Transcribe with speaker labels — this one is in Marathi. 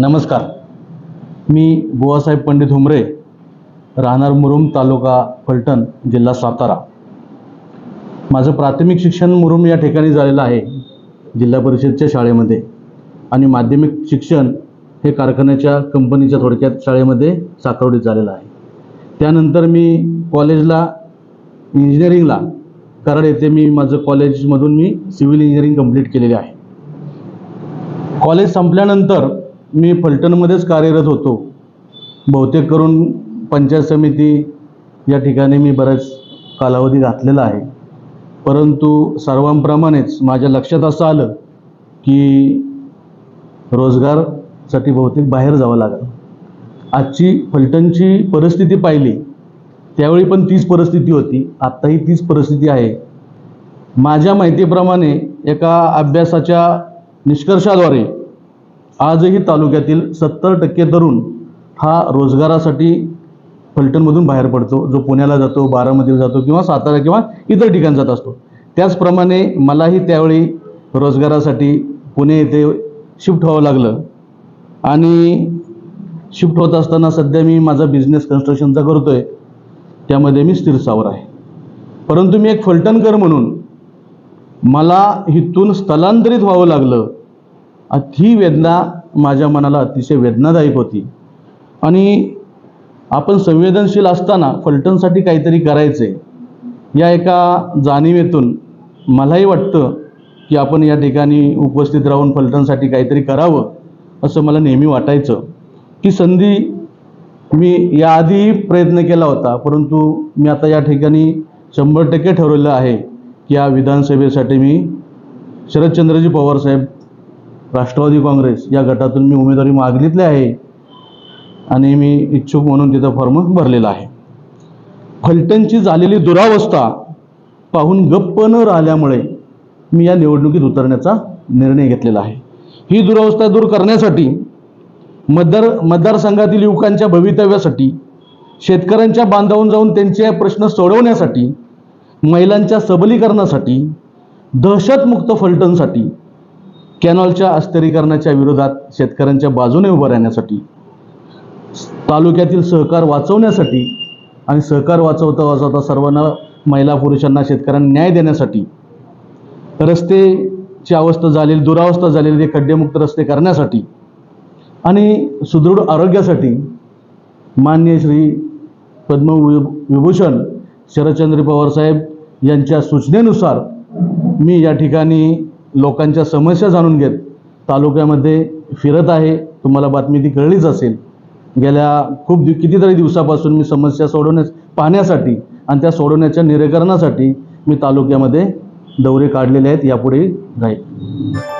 Speaker 1: नमस्कार. मी बुवासाहेब पंडित हुमरे राहणार मुरुम तालुका फलटण जिल्हा सातारा. माझं प्राथमिक शिक्षण मुरुम या ठिकाणी झालेलं आहे जिल्हा परिषदच्या शाळेमध्ये. आणि माध्यमिक शिक्षण हे कारखान्याच्या कंपनीच्या थोडक्यात शाळेमध्ये साकवडीत झालेलं आहे. त्यानंतर मी कॉलेजला इंजिनिअरिंगला कराड येथे मी माझं कॉलेजमधून मी सिव्हिल इंजिनिअरिंग कंप्लीट केलेले आहे. कॉलेज संपल्यानंतर मी फलटणमध्येच कार्यरत होतो. बहुतेक करून पंचायत समिती या ठिकाणी मी बराच कालावधी घातलेला आहे. परंतु सर्वांप्रमाणेच माझ्या लक्षात असं आलं की रोजगारसाठी बहुतेक बाहेर जावं लागलं. आजची फलटणची परिस्थिती पाहिली त्यावेळी पण तीच परिस्थिती होती. आत्ताही तीच परिस्थिती आहे. माझ्या माहितीप्रमाणे एका अभ्यासाच्या निष्कर्षाद्वारे आजही तालुक्यातील सत्तर टक्के तरुण हा रोजगारासाठी फलटणमधून बाहेर पडतो. जो पुण्याला जातो बारामतीला जातो किंवा सातारा किंवा इतर ठिकाणी जात असतो. त्याचप्रमाणे मलाही त्यावेळी रोजगारासाठी पुणे येथे शिफ्ट व्हावं लागलं. आणि शिफ्ट होत असताना सध्या मी माझा बिझनेस कन्स्ट्रक्शनचा करतो आहे त्यामध्ये मी स्थिरसावर आहे. परंतु मी एक फलटणकर म्हणून मला इथून स्थलांतरित व्हावं लागलं. ही वेदना माझ्या मनाला अतिशय वेदनादायक होती. आणि आपण संवेदनशील असताना फलटणसाठी काहीतरी करायचं आहे या एका जाणीवेतून मलाही वाटतं की आपण या ठिकाणी उपस्थित राहून फलटणसाठी काहीतरी करावं असं मला नेहमी वाटायचं. की संधी मी याआधीही प्रयत्न केला होता परंतु मी आता या ठिकाणी शंभर टक्के ठरवलेलं आहे की या विधानसभेसाठी मी शरदचंद्रजी पवारसाहेब राष्ट्रवादी काँग्रेस या गटातून मी उमेदवारी मागितली आहे आणि मी इच्छुक म्हणून तिथं फॉर्म भरलेला आहे. फलटणची झालेली दुरावस्था पाहून गप्प न राहिल्यामुळे मी या निवडणुकीत उतरण्याचा निर्णय घेतलेला आहे. ही दुरावस्था दूर करण्यासाठी मतदार मतदारसंघातील युवकांच्या भवितव्यासाठी शेतकऱ्यांच्या बांधावून जाऊन त्यांचे प्रश्न सोडवण्यासाठी महिलांच्या सबलीकरणासाठी दहशतमुक्त फलटणसाठी कॅनॉलच्या अस्तरीकरणाच्या विरोधात शेतकऱ्यांच्या बाजूने उभं राहण्यासाठी तालुक्यातील सहकार वाचवण्यासाठी आणि सहकार वाचवता वाचवता सर्वांना महिला पुरुषांना शेतकऱ्यांना न्याय देण्यासाठी रस्तेची अवस्था झालेली दुरावस्था झालेली ते खड्डेमुक्त रस्ते करण्यासाठी आणि सुदृढ आरोग्यासाठी मान्य श्री पद्म विभूषण शरदचंद्र पवार साहेब यांच्या सूचनेनुसार मी या ठिकाणी लोकांच्या समस्या जाणून घेत तालुक्यामध्ये फिरत आहे. तुम्हाला बातमी ती कळलीच असेल. गेल्या खूप दिव कितीतरी दिवसापासून मी समस्या सोडवण्यास पाहण्यासाठी आणि त्या सोडवण्याच्या निराकरणासाठी मी तालुक्यामध्ये दौरे काढलेले आहेत. यापुढे राहील.